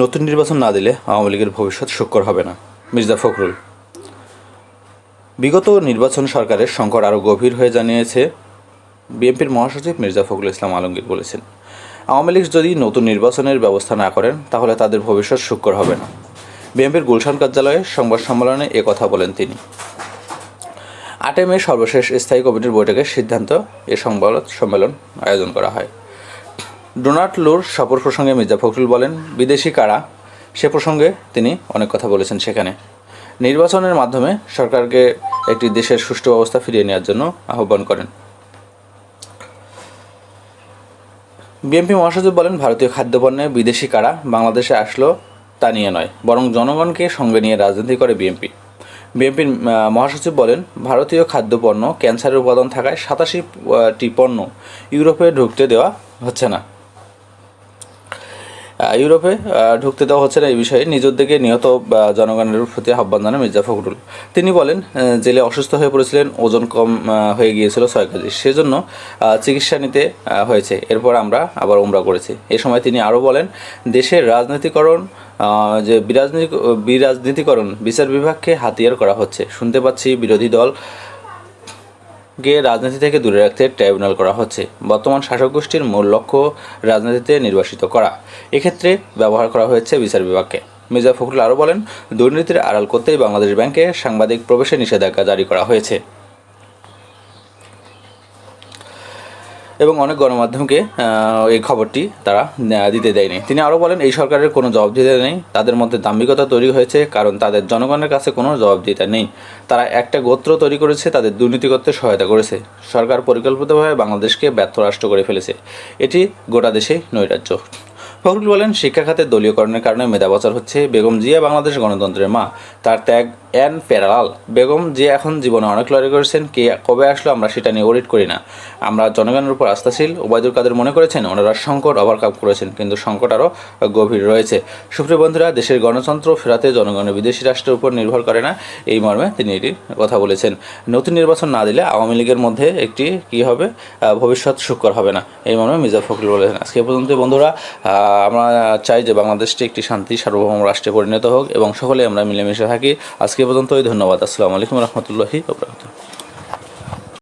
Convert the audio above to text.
নতুন নির্বাচন না দিলে আওয়ামী লীগের ভবিষ্যৎ সুকর হবে না। মির্জা ফখরুল। বিগত নির্বাচন সরকারের সংকট আরও গভীর হয়ে জানিয়েছে বিএনপির মহাসচিব মির্জা ফখরুল ইসলাম আলমগীর বলেছেন, আওয়ামী লীগ যদি নতুন নির্বাচনের ব্যবস্থা না করেন, তাহলে তাদের ভবিষ্যৎ সুকর হবে না। বিএনপির গুলশান কার্যালয়ে সংবাদ সম্মেলনে এ কথা বলেন তিনি। আটে মে সর্বশেষ স্থায়ী কমিটির বৈঠকের সিদ্ধান্ত এ সংবাদ সম্মেলন আয়োজন করা হয়। ডোনাল্ড লুর সফর প্রসঙ্গে মির্জা ফখরুল বলেন, বিদেশি কারা? সে প্রসঙ্গে তিনি অনেক কথা বলেছেন সেখানে। নির্বাচনের মাধ্যমে সরকারকে একটি দেশের সুষ্ঠু অবস্থা ফিরিয়ে নেওয়ার জন্য আহ্বান করেন। বিএনপি মহাসচিব বলেন, ভারতীয় খাদ্যপণ্যে বিদেশি কারা বাংলাদেশে আসলো তা নিয়ে নয়, বরং জনগণকে সঙ্গে নিয়ে রাজনীতি করে বিএনপি। বিএনপির মহাসচিব বলেন, ভারতীয় খাদ্যপণ্য ক্যান্সারের উপাদান থাকায় সাতাশিটি পণ্য ইউরোপে ঢুকতে দেওয়া হচ্ছে না। ইউরোপে ঢুকতে দেওয়া হচ্ছে না এই বিষয়ে। নিজ উদ্যোগে নিহত জনগণের প্রতি আহ্বান জানান মির্জা ফখরুল। তিনি বলেন জেলে অসুস্থ হয়ে পড়েছিলেন, ওজন কম হয়ে গিয়েছিল ছয় কেজি। সেজন্য চিকিৎসা নিতে হয়েছে। এরপর আমরা আবার উমরা করেছি। এ সময় তিনি আরও বলেন, দেশের রাজনীতিকরণ যে বিরাজনীতি বিরাজনীতিকরণ, বিচার বিভাগকে হাতিয়ার করা হচ্ছে। শুনতে পাচ্ছি বিরোধী দল কে রাজনীতি থেকে দূরে রাখতে ট্রাইব্যুনাল করা হচ্ছে। বর্তমান শাসক গোষ্ঠীর মূল লক্ষ্য রাজনীতিতে নির্বাসিত করা। এক্ষেত্রে ব্যবহার করা হয়েছে বিচার বিভাগকে। মির্জা ফখরুল আরও বলেন, দুর্নীতির আড়াল করতেই বাংলাদেশ ব্যাংকে সাংবাদিক প্রবেশে নিষেধাজ্ঞা জারি করা হয়েছে। এবং অনেক গণমাধ্যমকে এই খবরটি তারা দিতে দেয়নি। তিনি আরও বলেন, এই সরকারের কোনো জবাবদিহিতা নেই। তাদের মধ্যে দাম্ভিকতা তৈরি হয়েছে, কারণ তাদের জনগণের কাছে কোনো জবাবদিহিতা নেই। তারা একটা গোত্র তৈরি করেছে, তাদের দুর্নীতি করতে সহায়তা করেছে। সরকার পরিকল্পিতভাবে বাংলাদেশকে ব্যর্থ রাষ্ট্র করে ফেলেছে। এটি গোটা দেশে নৈরাজ্য। ফখরুল বলেন শিক্ষা খাতের দলীয়করণের কারণে মেধা পাচার হচ্ছে বেগম জিয়া বাংলাদেশ গণতন্ত্রের মা। তার ত্যাগ অ্যান প্যারালাল। বেগম জিয়া এখন জীবনে অনেক লড়াই করেছেন, কে কবে আসলো আমরা সেটা নিয়ে অডিট করি না। আমরা জনগণের উপর আস্থাশীল। ওবায়দুল কাদের মনে করেছেন, ওনারা সংকট ওভারকাম করেছেন, কিন্তু সংকট আরও গভীর রয়েছে। সুপ্রিয় বন্ধুরা, দেশের গণতন্ত্র ফেরাতে জনগণের বিদেশি রাষ্ট্রের উপর নির্ভর করে না। এই মর্মে তিনি এটি কথা বলেছেন। নতুন নির্বাচন না দিলে আওয়ামী লীগের মধ্যে একটি কি হবে? ভবিষ্যৎ সুকর হবে না। এই মর্মে মির্জা ফখরুল বলেছেন। আজকে পর্যন্ত বন্ধুরা আমরা চাই যে বাংলাদেশটি একটি শান্তি, সার্বভৌম রাষ্ট্রে পরিণত হোক এবং সকলে আমরা মিলেমিশে থাকি। আজকে পর্যন্ত পর্যন্তই, ধন্যবাদ। আসসালামু আলাইকুম রহমতুল্লাহি